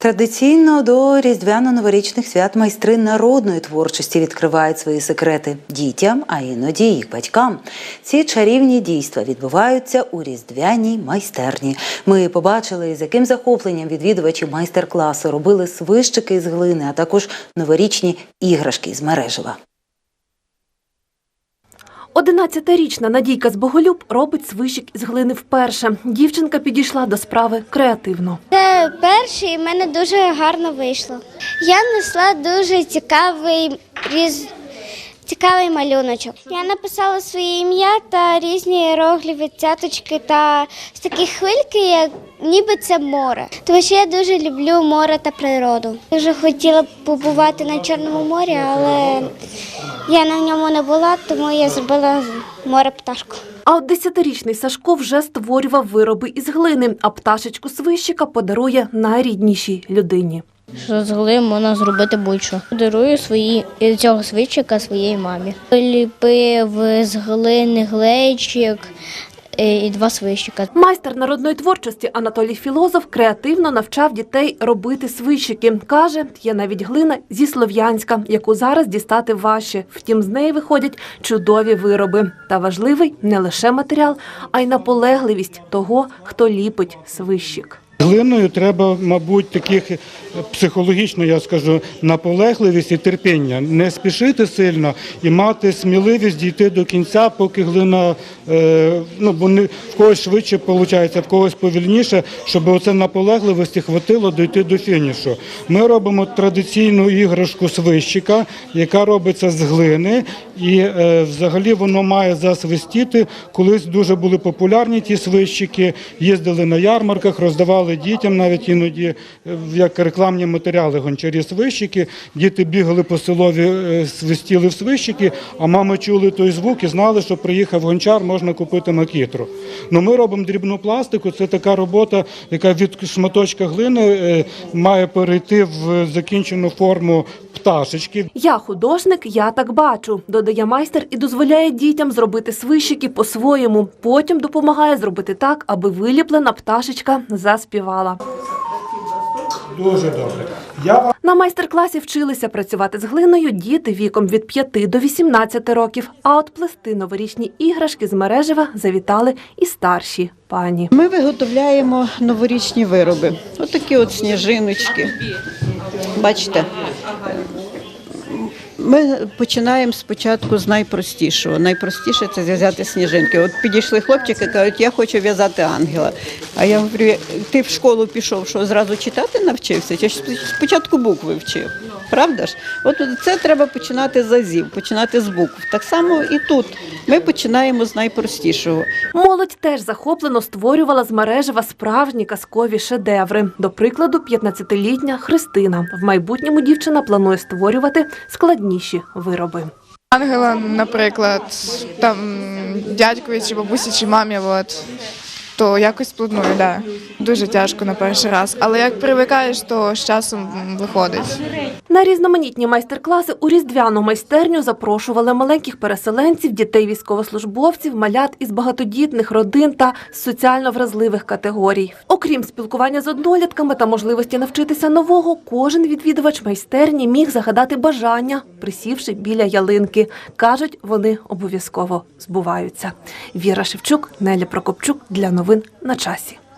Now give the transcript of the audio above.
Традиційно до різдвяно-новорічних свят майстри народної творчості відкривають свої секрети дітям, а іноді їх батькам. Ці чарівні дійства відбуваються у різдвяній майстерні. Ми побачили, з яким захопленням відвідувачі майстер-класу робили свищики з глини, а також новорічні іграшки з мережева. Одинадцятирічна Надійка з Боголюб робить свищик із глини вперше. Дівчинка підійшла до справи креативно. Це перший, і в мене дуже гарно вийшло. Я несла дуже цікавий різ... цікавий малюночок. Я написала своє ім'я та різні іерогліфи, цяточки та з такі хвильки, як ніби це море. Тому що я дуже люблю море та природу. Дуже хотіла б побувати на Чорному морі, але я на ньому не була, тому я зробила море пташку. А от десятирічний Сашко вже створював вироби із глини, а пташечку свищика подарує найріднішій людині. Що з глини можна зробити будь-що. Дарую свої цього свичика своїй мамі. Ліпив з глини глечик е, і два свищика. Майстер народної творчості Анатолій Філозоф креативно навчав дітей робити свищики. Каже, є навіть глина зі Слов'янська, яку зараз дістати важче. Втім, з неї виходять чудові вироби. Та важливий не лише матеріал, а й наполегливість того, хто ліпить свищик. Глиною треба, мабуть, таких психологічно, я скажу, наполегливість і терпіння. Не спішити сильно і мати сміливість дійти до кінця, поки глина, е, ну бо не в когось швидше виходить, в когось повільніше, щоб оце наполегливості хватило дійти до фінішу. Ми робимо традиційну іграшку свищика, яка робиться з глини, і е, взагалі воно має засвистіти. Колись дуже були популярні ті свищики, їздили на ярмарках, роздавали дітям навіть іноді е, як рекламні матеріали гончарі свищики. Діти бігали по селові, е, свистіли в свищики, а мами чули той звук і знали, що приїхав гончар, можна купити макітру. Ну, ми робимо дрібну пластику. Це така робота, яка від шматочка глини е, має перейти в закінчену форму пташечки. Я художник, я так бачу, додає майстер і дозволяє дітям зробити свищики по-своєму. Потім допомагає зробити так, аби виліплена пташечка заспівала. Дуже добре. Я На майстер-класі вчилися працювати з глиною діти віком від 5 до 18 років. А от плести новорічні іграшки з мережева завітали і старші пані. Ми виготовляємо новорічні вироби. Отакі от сніжиночки. Бачите, ми починаємо спочатку з найпростішого. Найпростіше це зв'язати сніжинки. От підійшли хлопчики, кажуть, я хочу в'язати ангела. А я говорю, ти в школу пішов, що зразу читати навчився? Чи спочатку букви вчив? Правда ж? От це треба починати з азів, починати з букв. Так само і тут. Ми починаємо з найпростішого. Молодь теж захоплено створювала з мережева справжні казкові шедеври. До прикладу, 15-літня Христина. В майбутньому дівчина планує створювати складніші вироби. Ангела, наприклад, там дядькові чи бабусі чи мамі, от, то якось планую, да. Дуже тяжко на перший раз. Але як привикаєш, то з часом виходить. На різноманітні майстер-класи у різдвяну майстерню запрошували маленьких переселенців, дітей військовослужбовців, малят із багатодітних родин та соціально вразливих категорій. Окрім спілкування з однолітками та можливості навчитися нового, кожен відвідувач майстерні міг загадати бажання, присівши біля ялинки. кажуть, вони обов'язково збуваються. Віра Шевчук, Неля Прокопчук для новин на часі.